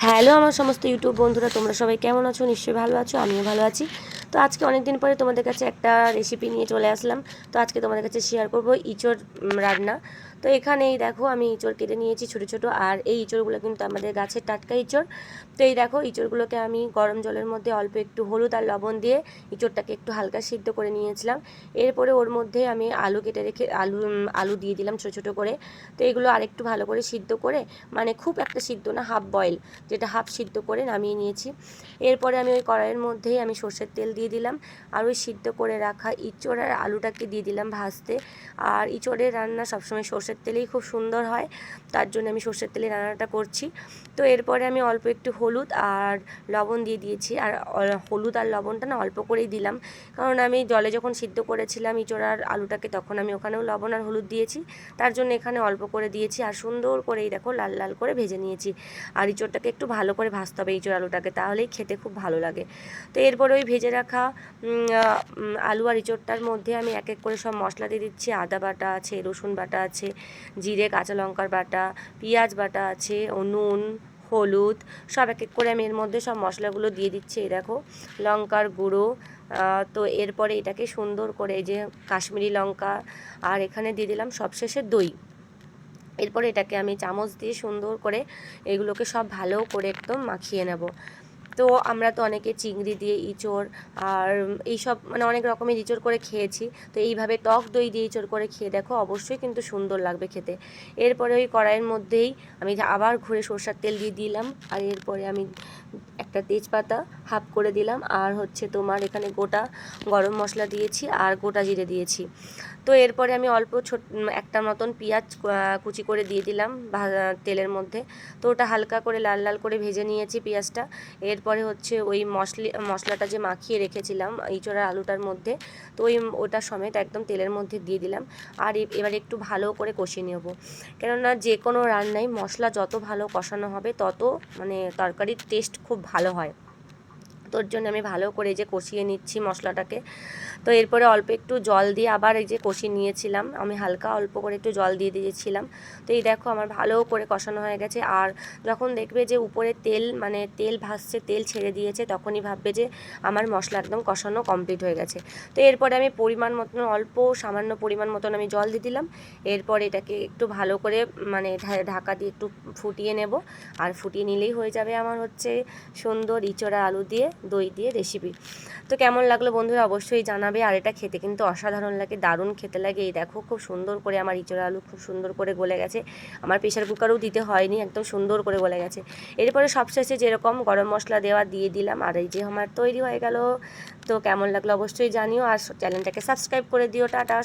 Hello আমার সমস্ত YouTube বন্ধুরা, তোমরা সবাই কেমন আছো? নিশ্চয়ই ভালো আছো, আমিও ভালো আছি। তো আজকে অনেক দিন পরে তোমাদের কাছে একটা রেসিপি নিয়ে চলে আসলাম। তো আজকে তোমাদের কাছে শেয়ার করব ইঁচড় রান্না। তো এখানে এই দেখো আমি ইঁচড় কেটে নিয়েছি ছোটো ছোটো, আর এই ইঁচড়গুলো কিন্তু আমাদের গাছের টাটকা ইঁচড়। তো এই দেখো ইঁচড়গুলোকে আমি গরম জলের মধ্যে অল্প একটু হলুদ আর লবণ দিয়ে ইঁচড়টাকে একটু হালকা সিদ্ধ করে নিয়েছিলাম। এরপরে ওর মধ্যে আমি আলু কেটে রেখে, আলু আলু দিয়ে দিলাম ছোটো ছোটো করে। তো এগুলো আরেকটু ভালো করে সিদ্ধ করে মানে খুব একটা সিদ্ধ না, হাফ বয়েল, যেটা হাফ সিদ্ধ করে নামিয়ে নিয়েছি। এরপরে আমি ওই কড়াইয়ের মধ্যেই আমি সর্ষের তেল দিয়ে দিলাম, আর ওই সিদ্ধ করে রাখা ইঁচড় আর আলুটাকে দিয়ে দিলাম ভাজতে। আর ইঁচড়ের রান্না সবসময় সর্ষের তেলেই খুব সুন্দর হয়। তার জন্য আমি সর্ষের তেলে রান্নাটা করছি। তো এরপরে আমি অল্প একটু হলুদ আর লবণ দিয়ে দিয়েছি। আর হলুদ আর লবণটা না অল্প করেই দিলাম। কারণ আমি জলে যখন সিদ্ধ করেছিলাম ইঁচড় আর আলুটাকে, তখন আমি ওখানেও লবণ আর হলুদ দিয়েছি। তার জন্য এখানে অল্প করে দিয়েছি। আর সুন্দর করে এই দেখো লাল লাল করে ভেজে নিয়েছি। আর ইঁচড়টাকে একটু ভালো করে ভাজতে হবে ইঁচড় আলুটাকে, তাহলেই খেতে খুব ভালো লাগে। তো এরপরে ওই ভেজে রাখা আলু আর ইঁচড়টার মধ্যে আমি এক এক করে সব মশলা দিয়ে দিচ্ছি। আদা বাটা আছে, রসুন বাটা আছে জিরে, কাঁচা লঙ্কার বাটা, পেঁয়াজ বাটা আছে ও নুন, হলুদ, সব এক এক করে আমি এর মধ্যে সব মশলাগুলো দিয়ে দিচ্ছি, এই দেখো, লঙ্কার গুঁড়ো তো এরপরে এটাকে সুন্দর করে যে কাশ্মীরি লঙ্কা আর এখানে দিয়ে দিলাম সবশেষে দই। এরপরে এটাকে আমি চামচ দিয়ে সুন্দর করে এগুলোকে সব ভালো করে একদম মাখিয়ে নেব। তো আমরা তো অনেকে চিংড়ি দিয়ে ইঁচড় আর এইসব মানে অনেক রকমের ইঁচড় করে খেয়েছি। তো এইভাবে টক দই দিয়ে ইঁচড় করে খেয়ে দেখো, অবশ্যই কিন্তু সুন্দর লাগবে খেতে। এরপরে ওই কড়াইয়ের মধ্যেই আমি আবার ঘুরে সরষার তেল দিয়ে দিলাম। আর এরপরে আমি একটা তেজপাতা হাফ করে দিলাম। আর হচ্ছে তোমার এখানে গোটা গরম মশলা দিয়েছি আর গোটা জিরে দিয়েছি। তো এরপরে আমি অল্প ছোট একটা মতন পেঁয়াজ কুচি করে দিয়ে দিলাম তেলের মধ্যে। তো ওটা হালকা করে লাল লাল করে ভেজে নিয়েছি পেঁয়াজটা। এরপরে হচ্ছে ওই মশলি, মশলাটা যে মাখিয়ে রেখেছিলাম ইঁচড়ার আলুটার মধ্যে, তো ওই ওটা সমেত একদম তেলের মধ্যে দিয়ে দিলাম। আর এবার একটু ভালো করে কষিয়ে নেব। কেননা যে কোনো রান্নায় মশলা যত ভালো কষানো হবে, তত মানে তরকারির টেস্ট খুব ভালো হয়। তোর জন্য আমি ভালো করে এই যে কষিয়ে নিচ্ছি মশলাটাকে। তো এরপরে অল্প একটু জল দিয়ে আবার এই যে কষিয়ে নিয়েছিলাম। আমি হালকা অল্প করে একটু জল দিয়ে দিয়েছিলাম। তো এই দেখো আমার ভালো করে কষানো হয়ে গেছে। আর যখন দেখবে যে উপরে তেল মানে তেল ভাসছে, তেল ছেড়ে দিয়েছে, তখনই ভাববে যে আমার মশলা একদম কষানো কমপ্লিট হয়ে গেছে। তো এরপরে আমি পরিমাণ মতন, অল্প সামান্য পরিমাণ মতন আমি জল দিয়ে দিলাম। এরপর এটাকে একটু ভালো করে মানে ঢাকা দিয়ে একটু ফুটিয়ে নেব। আর ফুটিয়ে নিলেই হয়ে যাবে আমার হচ্ছে সুন্দর ইচড়া আলু দিয়ে। দই দিয়ে রেসিপি তো কেমন লাগল বন্ধুরা অবশ্যই জানাবে। আর এটা খেতে কিন্তু অসাধারণ লাগে, দারুণ খেতে লাগে। এই দেখো, খুব সুন্দর করে আমার ইচড়া আলু খুব সুন্দর করে গলে গেছে। আমার প্রেশার কুকারও দিতে হয়নি, একদম সুন্দর করে গলে গেছে। এরপরে সবশেষে যেরকম গরম মশলা দেওয়া দিয়ে দিলাম, আর এই যে আমার তৈরি হয়ে গেল। তো কেমন লাগল অবশ্যই জানিও, আর চ্যানেলটাকে সাবস্ক্রাইব করে দিও। টাটা